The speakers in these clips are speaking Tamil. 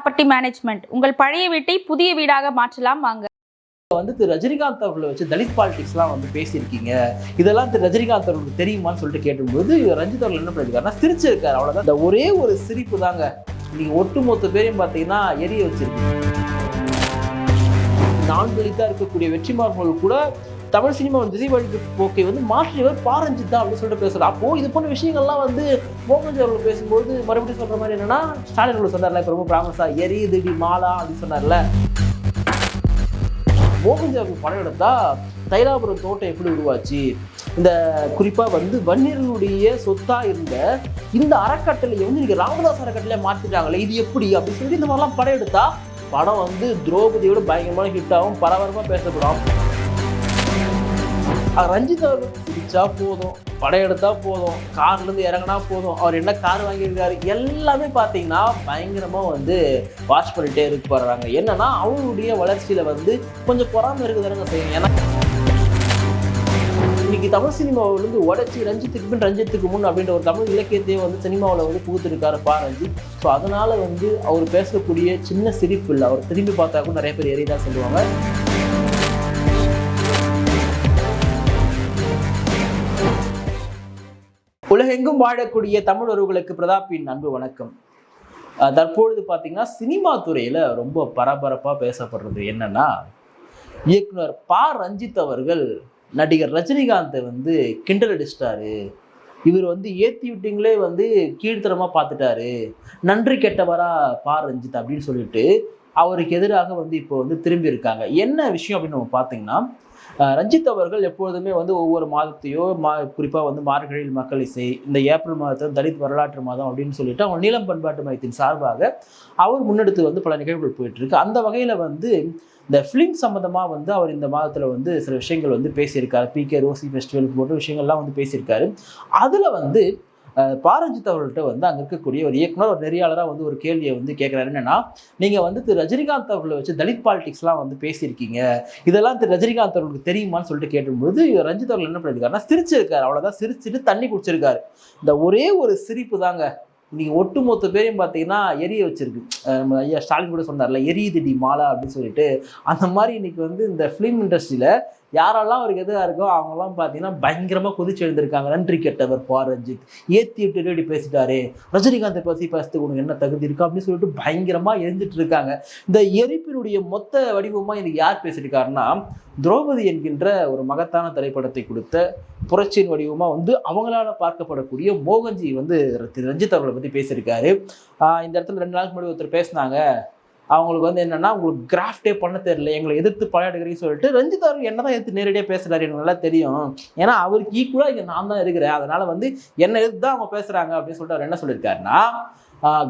ப்ராப்பர்ட்டி மேனேஜ்மெண்ட் உங்கள் பழைய வீட்டை புதிய வீடாக மாற்றலாம் வாங்க. வந்து திரு ரஜினிகாந்த் அவர்களை வச்சு தலித் பாலிடிக்ஸ்லாம் வந்து பேசியிருக்கீங்க. இதெல்லாம் திரு ரஜினிகாந்த் அவர்களுக்கு தெரியுமான்னு சொல்லிட்டு கேட்டும்போது ரஞ்சித் அவர்கள் என்ன பண்ணியிருக்காருன்னா சிரிச்சிருக்காரு. அவ்வளோதான் இந்த ஒரே ஒரு சிரிப்பு தாங்க. நீங்கள் ஒட்டுமொத்த பேரையும் பார்த்தீங்கன்னா எரிய வச்சிருக்கீங்க. நான் தலித்தா இருக்கக்கூடிய வெற்றிமார்கள் கூட தமிழ் சினிமா திசை வழி போக்கை வந்து மாற்றியவர் பாரஞ்சித் தான் அப்படின்னு சொல்லிட்டு பேசுகிறார் அப்போது இது போன்ற விஷயங்கள்லாம் வந்து மோகன்ஜி அவர்கள் பேசும்போது மறுபடியும் சொல்கிற மாதிரி என்னன்னா ஸ்டாலின் அவர்கள் சொன்னார்ல இப்போ ரொம்ப பிராமஸா எரியுதுடி மாலா அப்படின்னு சொன்னார்ல. மோகன்ஜி அவர்கள் படம் எடுத்தா தைலாபுரம் தோட்டம் எப்படி உருவாச்சு? இந்த குறிப்பாக வந்து வன்னியர்களுடைய சொத்தாக இருந்த இந்த அறக்கட்டளையை வந்து இன்றைக்கி ராமதாஸ் அறக்கட்டளையை மாற்றிட்டாங்களே இது எப்படி? அப்படின்னு சொல்லிட்டு இந்த மாதிரிலாம் படம் எடுத்தா படம் வந்து திரௌபதியோட பயங்கரமான ஹிட் ஆகும் பரபரப்பா பேசப்படும். ரஞ்சித் அவர்கள் குடிச்சா போதும். படம் எடுத்தா போதும். கார்ல இருந்து இறங்கினா போதும். அவர் என்ன கார் வாங்கியிருக்காரு எல்லாமே பார்த்தீங்கன்னா பயங்கரமா வந்து வாஷ் பண்ணிட்டே இருக்கு போறாங்க. என்னன்னா அவருடைய வளர்ச்சியில வந்து கொஞ்சம் பொறாம இருக்குதானுங்க செய்யணும் ஏன்னா இன்னைக்கு தமிழ் சினிமாவில் வந்து உடச்சி ரஞ்சித்துக்கு பின் ரஞ்சித்துக்கு முன் அப்படின்ற ஒரு தமிழ் இலக்கியத்தையே வந்து சினிமாவில் வந்து புகுத்திருக்காரு பா ரஞ்சித். ஸோ அதனால வந்து அவர் பேசக்கூடிய சின்ன சிரிப்பு இல்லை. அவர் திரும்பி பார்த்தா கூட நிறைய பேர் எரியதான் சொல்லுவாங்க. உலகெங்கும் வாழக்கூடிய தமிழர்களுக்கு பிரதாப்பின் அன்பு வணக்கம். தற்பொழுது பார்த்தீங்கன்னா சினிமா துறையில ரொம்ப பரபரப்பா பேசப்படுறது என்னன்னா இயக்குனர் பா. ரஞ்சித் அவர்கள் நடிகர் ரஜினிகாந்தை வந்து கிண்டல் அடிச்சிட்டாரு. இவர் வந்து ஏத்தி விட்டீங்களே வந்து கீழ்த்தரமா பார்த்துட்டாரு நன்றி கெட்டவரா பா. ரஞ்சித் அப்படின்னு சொல்லிட்டு அவருக்கு எதிராக வந்து இப்போ வந்து திரும்பி இருக்காங்க. என்ன விஷயம் அப்படின்னு நம்ம பார்த்தீங்கன்னா ரஞ்சித் அவர்கள் எப்பொழுதுமே வந்து ஒவ்வொரு மாதத்தையோ மா குறிப்பாக வந்து மார்கழியில் மக்கள் இசை இந்த ஏப்ரல் மாதத்தில் தலித் வரலாற்று மாதம் அப்படின்னு சொல்லிட்டு அவங்க நீளம் பண்பாட்டு மையத்தின் சார்பாக அவர் முன்னெடுத்து வந்து பல நிகழ்வுகள் போயிட்டுருக்கு. அந்த வகையில் வந்து இந்த ஃபிலிம் சம்மந்தமாக வந்து அவர் இந்த மாதத்தில் வந்து சில விஷயங்கள் வந்து பேசியிருக்காரு. பிகே ரோசி ஃபெஸ்டிவல் போன்ற விஷயங்கள்லாம் வந்து பேசியிருக்காரு. அதில் வந்து பாரஞ்சித் அவர்கள்ட்ட வந்து அங்கே இருக்கக்கூடிய ஒரு இயக்குனர் ஒரு நெறியாளராக வந்து ஒரு கேள்வியை வந்து கேட்குறாரு என்னன்னா நீங்கள் வந்து திரு ரஜினிகாந்த் அவர்களை வச்சு தலித் பாலிடிக்ஸ்லாம் வந்து பேசியிருக்கீங்க. இதெல்லாம் திரு ரஜினிகாந்த் அவர்களுக்கு தெரியுமான்னு சொல்லிட்டு கேட்டும்போது ரஞ்சித் அவர்கள் என்ன பண்ணியிருக்காருன்னா சிரிச்சிருக்காரு. அவ்வளோதான் சிரிச்சிட்டு தண்ணி குடிச்சிருக்காரு. இந்த ஒரே ஒரு சிரிப்பு தாங்க. இன்னைக்கு ஒட்டுமொத்த பேரையும் பார்த்தீங்கன்னா எரிய வச்சிருக்கு. நம்ம ஐயா ஸ்டாலின் கூட சொன்னார்ல எரியுதுடி மாலா அப்படின்னு சொல்லிட்டு. அந்த மாதிரி இன்னைக்கு வந்து இந்த ஃபிலிம் இண்டஸ்ட்ரியில் யாரெல்லாம் அவருக்கு எதிராக இருக்கோ அவங்கெல்லாம் பார்த்தீங்கன்னா பயங்கரமாக குதிச்சு எழுந்திருக்காங்க. நன்றி கெட்டவர் பா. ரஞ்சித். ஏத்தி விட்டு இப்படி பேசிட்டாரு. ரஜினிகாந்த் பற்றி பேசுறதுக்கு உனக்கு என்ன தகுதி இருக்கா அப்படின்னு சொல்லிட்டு பயங்கரமாக எழுந்துட்டு இருக்காங்க. இந்த எரிப்பினுடைய மொத்த வடிவமாக எனக்கு யார் பேசியிருக்காருன்னா திரௌபதி என்கின்ற ஒரு மகத்தான திரைப்படத்தை கொடுத்த புரட்சியின் வடிவமாக வந்து அவங்களால பார்க்கப்படக்கூடிய மோகன்ஜி வந்து ரஞ்சித் அவர்களை பற்றி பேசியிருக்காரு. இந்த இடத்துல ரெண்டு நாளுக்கு முன்னாடி ஒருத்தர் பேசினாங்க. அவங்களுக்கு வந்து என்னென்னா உங்களுக்கு கிராஃப்டே பண்ண தெரியல எங்களை எதிர்த்து பழையாடுகிறீங்கன்னு எடுக்கிறீங்கன்னு சொல்லிட்டு ரஞ்சித் அவர்கள் என்னதான் எதிர்த்து நேரடியாக பேசுகிறாரு எனக்கு நல்லா தெரியும். ஏன்னா அவருக்கு ஈக்குவலாக இங்கே நான் தான் இருக்கிறேன். அதனால் வந்து என்ன எதிர்த்து தான் அவங்க பேசுகிறாங்க அப்படின்னு சொல்லிட்டு அவர் என்ன சொல்லியிருக்காருன்னா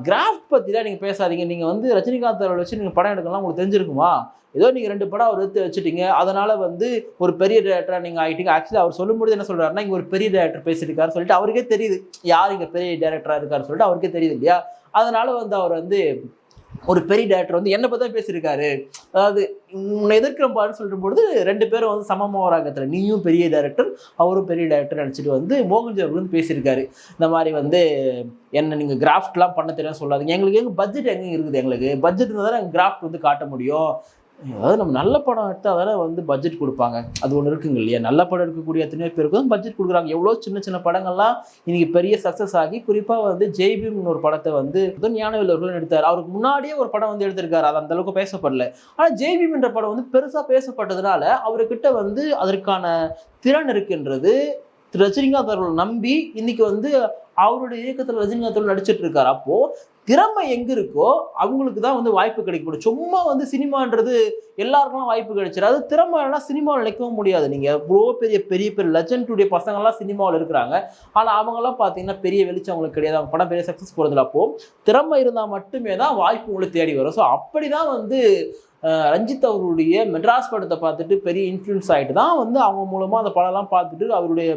கிராஃப்ட் பற்றிலாம் நீங்கள் பேசாதீங்க. நீங்கள் வந்து ரஜினிகாந்த் அவரை வச்சு நீங்கள் படம் எடுக்கலாம் உங்களுக்கு தெரிஞ்சிருக்குமா? ஏதோ நீங்கள் ரெண்டு படம் அவர் எடுத்து வச்சுட்டீங்க. அதனால் வந்து ஒரு பெரிய டேரக்டராக நீங்கள் ஆகிட்டீங்க ஆக்சுவலி அவர் சொல்லும்போது என்ன சொல்கிறாருன்னா இங்கே ஒரு பெரிய டேரக்டர் பேசியிருக்காரு சொல்லிட்டு அவருக்கே தெரியுது. யார் இங்கே பெரிய டேரக்டராக இருக்காரு சொல்லிட்டு அவருக்கே தெரியுது இல்லையா? அதனால் வந்து அவர் வந்து ஒரு பெரிய டேரக்டர் வந்து என்னை பற்றி தான் பேசியிருக்காரு. அதாவது உன்னை எதிர்க்கிற பாடு சொல்லிட்டு பொழுது ரெண்டு பேரும் வந்து சமமாக வராங்க நீயும் பெரிய டேரக்டர் அவரும் பெரிய டேரக்டர் நினச்சிட்டு வந்து மோகன்ஜி அவர்கள் வந்து பேசியிருக்காரு. இந்த மாதிரி வந்து என்ன நீங்கள் கிராஃப்ட்லாம் பண்ண தெரியும் சொல்லாதீங்க. எங்களுக்கு எங்கள் பட்ஜெட் எங்கே இருக்குது எங்களுக்கு. பட்ஜெட் இருந்தால் தான் கிராஃப்ட் வந்து காட்ட முடியும். அதாவது நம்ம நல்ல படம் எடுத்தால் தானே வந்து பட்ஜெட் கொடுப்பாங்க. அது ஒன்று இருக்குங்க இல்லையா? நல்ல படம் எடுக்கக்கூடிய எத்தனையோ பேருக்கு பட்ஜெட் கொடுக்குறாங்க. எவ்வளோ சின்ன சின்ன படங்கள்லாம் இன்னைக்கு பெரிய சக்ஸஸ் ஆகி குறிப்பாக வந்து ஜெய்பீம்னு ஒரு படத்தை வந்து ஞானவேல் அவர்கள் எடுத்தார். அவருக்கு முன்னாடியே ஒரு படம் வந்து எடுத்திருக்காரு. அது அந்த அளவுக்கு பேசப்படல. ஆனால் ஜெய்பீம் என்ற படம் வந்து பெருசாக பேசப்பட்டதுனால அவர்கிட்ட வந்து அதற்கான திறன் இருக்குன்றது ரஜினிகாந்த் அவர்கள் நம்பி இன்னைக்கு வந்து அவருடைய இயக்கத்தில் ரஜினிகாந்த் அவர்கள் நடிச்சிட்டு இருக்காரு. அப்போ திறமை எங்கே இருக்கோ அவங்களுக்கு தான் வந்து வாய்ப்பு கிடைக்கப்படும் சும்மா வந்து சினிமான்றது எல்லாருக்கும் வாய்ப்பு கிடைச்சிடாது திறமை இல்லைனா சினிமாவில் நிற்கவும் முடியாது. நீங்கள் இவ்வளோ பெரிய பெரிய பெரிய லெஜண்டுடைய பசங்கள்லாம் சினிமாவில் இருக்கிறாங்க. ஆனால் அவங்கெல்லாம் பார்த்தீங்கன்னா பெரிய வெளிச்சம் அவங்களுக்கு கிடையாது. அவங்க படம் பெரிய சக்ஸஸ் போகிறதுல அப்போ திறமை இருந்தால் மட்டுமே தான் வாய்ப்பு உங்களுக்கு தேடி வரும். ஸோ அப்படி தான் வந்து ரஞ்சித் அவருடைய மெட்ராஸ் படத்தை பார்த்துட்டு பெரிய இன்ஃப்ளூயன்ஸ் ஆகிட்டு தான் வந்து அவங்க மூலமாக அந்த படம்லாம் பார்த்துட்டு அவருடைய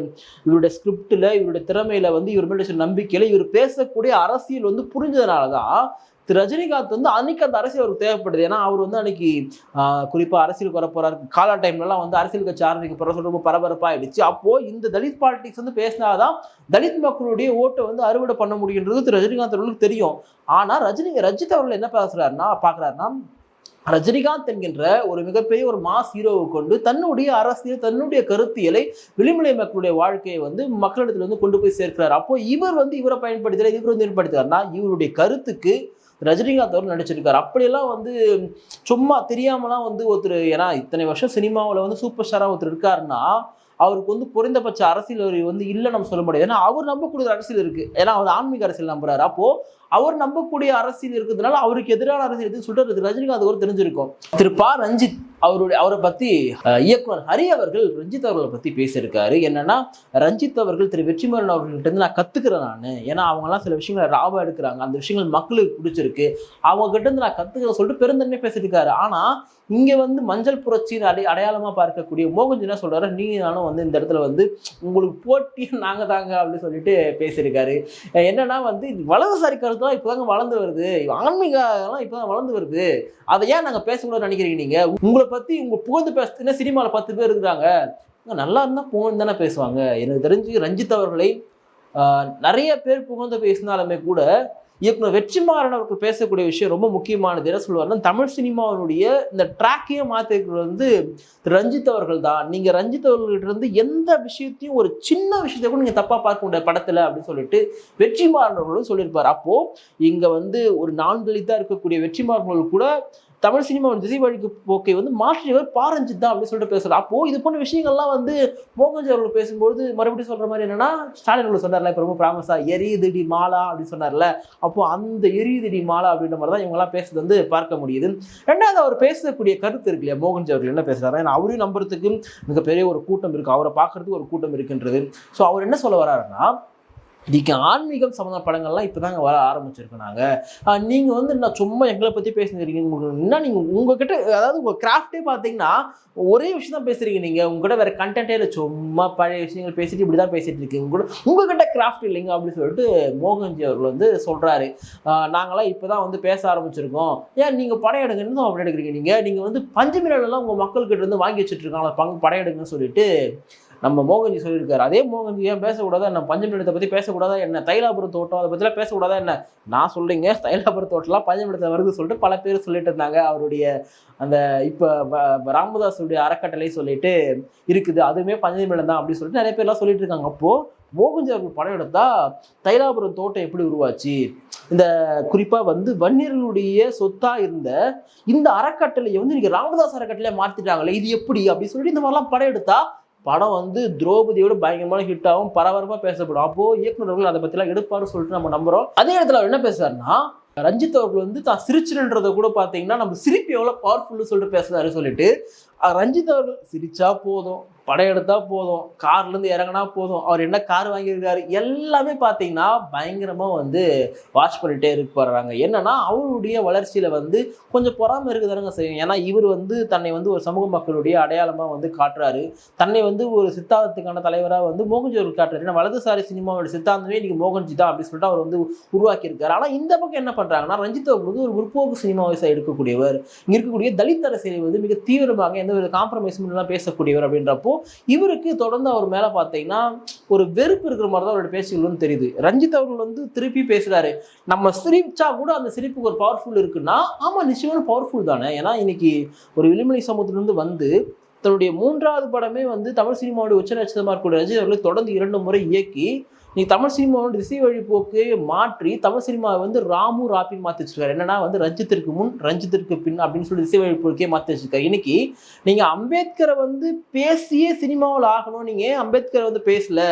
இவருடைய ஸ்கிரிப்டில் இவருடைய திறமையில் வந்து இவர் மேலே நம்பிக்கையில் இவர் பேசக்கூடிய அரசியல் வந்து புரிஞ்சதுனால தான் திரு ரஜினிகாந்த் வந்து அன்னைக்கு அந்த அரசியல் அவருக்கு தேவைப்படுது. ஏன்னா அவர் வந்து அன்னைக்கு ஆஹ், குறிப்பா அரசியலுக்கு வர போறாரு. காலா டைம்லலாம் வந்து அரசியல் கட்சி ஆரம்பிக்க போற சொல்ல ரொம்ப பரபரப்பாயிடுச்சு. அப்போ இந்த தலித் பாலிடிக்ஸ் வந்து பேசினாதான் தலித் மக்களுடைய ஓட்டை வந்து அறுவடை பண்ண முடியுன்றது திரு ரஜினிகாந்த் அவர்களுக்கு தெரியும். ஆனா ரஜினி ரஜித் அவர்கள் என்ன பேசுறாருன்னா பாக்குறாருன்னா ரஜினிகாந்த் என்கின்ற ஒரு மிகப்பெரிய ஒரு மாஸ் ஹீரோவை கொண்டு தன்னுடைய அரசியல் தன்னுடைய கருத்தியலை விளிமலை மக்களுடைய வாழ்க்கையை வந்து மக்களிடத்துல வந்து கொண்டு போய் சேர்க்கிறார். அப்போ இவர் வந்து இவரை பயன்படுத்தல இவர் வந்து பயன்படுத்துறாருன்னா இவருடைய கருத்துக்கு ரஜினிகாந்த் அவர் நடிச்சிருக்காரு அப்படியெல்லாம் வந்து சும்மா தெரியாமலாம் வந்து ஒருத்தர் ஏன்னா இத்தனை வருஷம் சினிமாவில் வந்து சூப்பர் ஸ்டாரா ஒருத்தர் இருக்காருன்னா அவருக்கு வந்து குறைந்தபட்ச அரசியல் வந்து இல்லை நம்ம சொல்ல முடியாது. ஏன்னா அவர் நம்பக்கூடிய ஒரு அரசியல் இருக்கு. ஏன்னா அவர் ஆன்மீக அரசியல் நம்புறாரு. அப்போ அவர் நம்பக்கூடிய அரசியல் இருக்கிறதுனால அவருக்கு எதிரான அரசியல் எதுவும் சொல்றது ரஜினிகாந்த் ஒரு தெரிஞ்சிருக்கும். திரு ப. ரஞ்சித் அவருடைய அவரை பத்தி இயக்குனர் ஹரி அவர்கள் ரஞ்சித் அவர்களை பத்தி பேசியிருக்காரு. என்னன்னா ரஞ்சித் அவர்கள் திரு வெற்றிமாறன் அவர்கள்ட்ட இருந்து நான் கத்துக்கிறேன் நான். ஏன்னா அவங்கலாம் சில விஷயங்களை ராவா எடுக்கிறாங்க. அந்த விஷயங்கள் மக்களுக்கு பிடிச்சிருக்கு. அவங்க கிட்ட இருந்து நான் கத்துக்கிறேன் சொல்லிட்டு பெருந்தன்மை பேசியிருக்காரு. ஆனா இங்க வந்து மஞ்சள் புரட்சியின் அடை அடையாளமா பார்க்கக்கூடிய மோகன்ஜி என்ன சொல்றாரு? நீங்க நானும் வந்து இந்த இடத்துல வந்து உங்களுக்கு போட்டி நாங்க தாங்க அப்படின்னு சொல்லிட்டு பேசியிருக்காரு. என்னன்னா வந்து இது வலதுசாரி கருத்துலாம் இப்போதாங்க வளர்ந்து வருது. ஆன்மீகம்லாம் இப்போதான் வளர்ந்து வருது. அதை ஏன் நாங்கள் பேசக்கூடாதுன்னு நினைக்கிறீங்க நீங்க? உங்களை பற்றி உங்கள் புகழ்ந்து பேசுறதுன்னா சினிமாவில் பத்து பேர் இருக்கிறாங்க நல்லா இருந்தால் புகழ்ந்து தானே பேசுவாங்க. எனக்கு தெரிஞ்சு ரஞ்சித் அவர்களை நிறைய பேர் புகழ்ந்து பேசினாலுமே கூட இயக்குனர் வெற்றிமாறன் அவர்கள் பேசக்கூடிய விஷயம் ரொம்ப முக்கியமானது. என்ன சொல்லுவாருன்னா தமிழ் சினிமாவினுடைய இந்த ட்ராக்கையே மாற்றிருக்கிறது வந்து ரஞ்சித் அவர்கள் தான் நீங்கள் ரஞ்சித் அவர்கள்ட்ட இருந்து எந்த விஷயத்தையும் ஒரு சின்ன விஷயத்தை கூட நீங்கள் தப்பாக பார்க்க முடியாது படத்தில் அப்படின்னு சொல்லிட்டு வெற்றிமாறன் அவர்களும் சொல்லியிருப்பார். அப்போது இங்கே வந்து ஒரு நான்கழித்தா இருக்கக்கூடிய வெற்றிமாறன் கூட தமிழ் சினிமாவின் திசை வழிக்கு போக்கை வந்து மாற்றியவர் பாரஞ்சித் தான் அப்படின்னு சொல்லிட்டு பேசலாம். அப்போ இது போன்ற விஷயங்கள்லாம் வந்து மோகன்ஜி அவர்கள் பேசும்போது மறுபடியும் சொல்ற மாதிரி என்னன்னா ஸ்டாலின் அவர்கள் சொன்னார்ல இப்போ ரொம்ப பிராமஸா எரியுதடி மாலா அப்படின்னு சொன்னார்ல. அப்போ அந்த எரியுதடி மாலா அப்படின்ற மாதிரி தான் இவங்கெல்லாம் பேசுறது வந்து பார்க்க முடியுது. ரெண்டாவது அவர் பேசக்கூடிய கருத்து இருக்கு இல்லையா? மோகன்ஜி அவர்கள் என்ன பேசுறாரு ஏன்னா அவரையும் நம்புறதுக்கு மிகப்பெரிய ஒரு கூட்டம் இருக்கு அவரை பார்க்கறதுக்கு ஒரு கூட்டம் இருக்குன்றது. ஸோ அவர் என்ன சொல்ல வர்றாருன்னா இன்னைக்கு ஆன்மீகம் சம்மந்த படங்கள்லாம் இப்போதாங்க வர ஆரம்பிச்சிருக்கோம் நாங்கள் நீங்கள் வந்து நான் சும்மா எங்களை பற்றி பேசுகிறீங்க உங்களுக்கு என்ன நீங்கள் உங்ககிட்ட அதாவது உங்கள் கிராஃப்டே பார்த்தீங்கன்னா ஒரே விஷயம் தான் பேசுகிறீங்க நீங்கள் உங்ககிட்ட வேற கண்டென்ட்டே இல்லை. சும்மா பழைய விஷயங்கள் பேசிட்டு இப்படி தான் பேசிட்டு இருக்கீங்க. உங்கள்கிட்ட உங்ககிட்ட கிராஃப்ட் இல்லைங்க அப்படின்னு சொல்லிட்டு மோகன்ஜி அவர்கள் வந்து சொல்கிறாரு நாங்களாம் இப்போ தான் வந்து பேச ஆரம்பிச்சிருக்கோம். ஏன் நீங்கள் படம் எடுங்கன்னு அப்படி எடுக்கிறீங்க நீங்கள் நீங்கள் வந்து பஞ்சமிழெல்லாம் உங்கள் மக்கள்கிட்ட இருந்து வாங்கி வச்சுட்டு இருக்காங்களா? பங்கு படம் எடுங்கன்னு சொல்லிட்டு. நம்ம மோகன்ஜி சொல்லியிருக்காரு. அதே மோகன்ஜி ஏன் பேசக்கூடாதா என்ன? பஞ்சமிடத்தை பற்றி பேசக்கூடாதா என்ன? தைலாபுரம் தோட்டம் அதை பற்றிலாம் பேசக்கூடாதா என்ன? நான் சொல்லிங்க தைலாபுரம் தோட்டம்லாம் பஞ்சமிடத்தில் வருது சொல்லிட்டு பல பேர் சொல்லிட்டு இருந்தாங்க. அவருடைய அந்த இப்போ ராமதாஸுடைய அறக்கட்டளை சொல்லிட்டு இருக்குது. அதுவுமே பஞ்சமிடம் தான் அப்படின்னு சொல்லிட்டு நிறைய பேர்லாம் சொல்லிட்டு இருக்காங்க. அப்போது மோகன்ஜி அவர்கள் படம் எடுத்தா தைலாபுரம் தோட்டம் எப்படி உருவாச்சு? இந்த குறிப்பாக வந்து வன்னியர்களுடைய சொத்தாக இருந்த இந்த அறக்கட்டளையை வந்து இன்னைக்கு ராமதாஸ் அறக்கட்டளையை மாற்றிட்டாங்களே இது எப்படி? அப்படின்னு சொல்லிட்டு இந்த மாதிரிலாம் படம் எடுத்தா படம் வந்து திரௌபதியோட பயங்கரமான ஹிட் ஆகும் பரபரப்பாக பேசப்படும். அப்போ இயக்குநர்கள் அதை பத்திலாம் எடுப்பாருன்னு சொல்லிட்டு நம்ம நம்புறோம். அதே இடத்துல அவர் என்ன பேசுறாருன்னா ரஞ்சித் அவர்கள் வந்து தான் சிரிச்சுன்றத கூட பார்த்தீங்கன்னா நம்ம சிரிப்பு எவ்வளோ பவர்ஃபுல்னு சொல்லிட்டு பேசுறாரு சொல்லிட்டு ரஞ்சித் அவர்கள் சிரிச்சா போதும். படையெடுத்தா போதும். கார்லேருந்து இறங்கினா போதும். அவர் என்ன கார் வாங்கியிருக்காரு எல்லாமே பார்த்தீங்கன்னா பயங்கரமாக வந்து வாட்ச் பண்ணிகிட்டே இருக்க போறாங்க. என்னன்னா அவருடைய வளர்ச்சியில் வந்து கொஞ்சம் பொறாமல் இருக்குதானுங்க செய்யும் ஏன்னா இவர் வந்து தன்னை வந்து ஒரு சமூக மக்களுடைய அடையாளமாக வந்து காட்டுறாரு. தன்னை வந்து ஒரு சித்தாந்தத்துக்கான தலைவராக வந்து மோகன்ஜி அவர்கள் காட்டுறாரு. ஏன்னா வலதுசாரி சினிமாவோட சித்தாந்தமே இன்றைக்கி மோகன்ஜி தான் அப்படின்னு சொல்லிட்டு அவர் வந்து உருவாக்கியிருக்காரு. ஆனால் இந்த பக்கம் என்ன பண்ணுறாங்கன்னா ரஞ்சித் அவர்கள் வந்து ஒரு முற்போக்கு சினிமா வயசா எடுக்கக்கூடியவர். இங்கே இருக்கக்கூடிய தலித் அரசியலை வந்து மிக தீவிரமாக எந்த ஒரு காம்ப்ரமைஸும் பேசக்கூடியவர் அப்படின்றப்போ இவருக்கு தொடர்ந்து அவர் மேல பார்த்தீங்கன்னா ஒரு வெறுப்பு இருக்கிற மாதிரி தான் அவரோட பேச்சுகள் தெரியுது. ரஞ்சித் அவர்கள் வந்து திருப்பி பேசுறாரு. நம்ம சிரிச்சா கூட அந்த சிரிப்புக்கு ஒரு பவர்ஃபுல் இருக்குன்னா ஆமா நிச்சயமான பவர்ஃபுல் தானே. ஏன்னா இன்னைக்கு ஒரு விளிமலை சமூகத்திலிருந்து வந்து தன்னுடைய மூன்றாவது படமே வந்து தமிழ் சினிமாவுடைய உச்ச நட்சத்திரமா இருக்கக்கூடிய ரஜினி அவர்களை தொடர்ந்து இரண்டு முறை இயக்கி நீ தமிழ் சினிமாவோட திசை வழிபோக்கு மாற்றி தமிழ் சினிமாவை வந்து ராமு ராப்பின்னு மாற்றி வச்சிருக்காரு. என்னன்னா வந்து ரஞ்சித்திற்கு முன் ரஞ்சித்திற்கு பின் அப்படின்னு சொல்லி திசை வழிபோக்கே மாற்றி வச்சிருக்காரு. இன்னைக்கு நீங்க அம்பேத்கரை வந்து பேசியே சினிமாவில் ஆகணும். நீங்க ஏன் அம்பேத்கரை வந்து பேசல?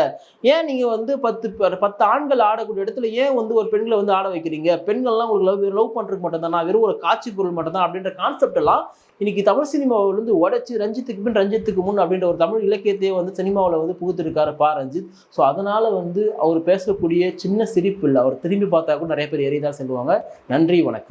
ஏன் நீங்க வந்து பத்து பத்து ஆண்கள் ஆடக்கூடிய இடத்துல ஏன் வந்து ஒரு பெண்களை வந்து ஆட வைக்கிறீங்க? பெண்கள்லாம் உங்களுக்கு லவ் லவ் பண்றதுக்கு மட்டும் தான் வெறும் ஒரு காட்சி பொருள் மட்டும் தான் அப்படின்ற கான்செப்ட் எல்லாம் இன்னைக்கு தமிழ் சினிமாவில் உடச்சி ரஞ்சித்துக்கு பின் ரஞ்சித்துக்கு முன் அப்படின்ற ஒரு தமிழ் இலக்கியத்தையே வந்து சினிமாவில் வந்து புகுத்திருக்காரு பா ரஞ்சித். ஸோ அதனால் வந்து அவர் பேசக்கூடிய சின்ன சிரிப்பு இல்லை அவர் திரும்பி பார்த்தா கூட நிறைய பேர் எரியதான் செல்வாங்க நன்றி வணக்கம்.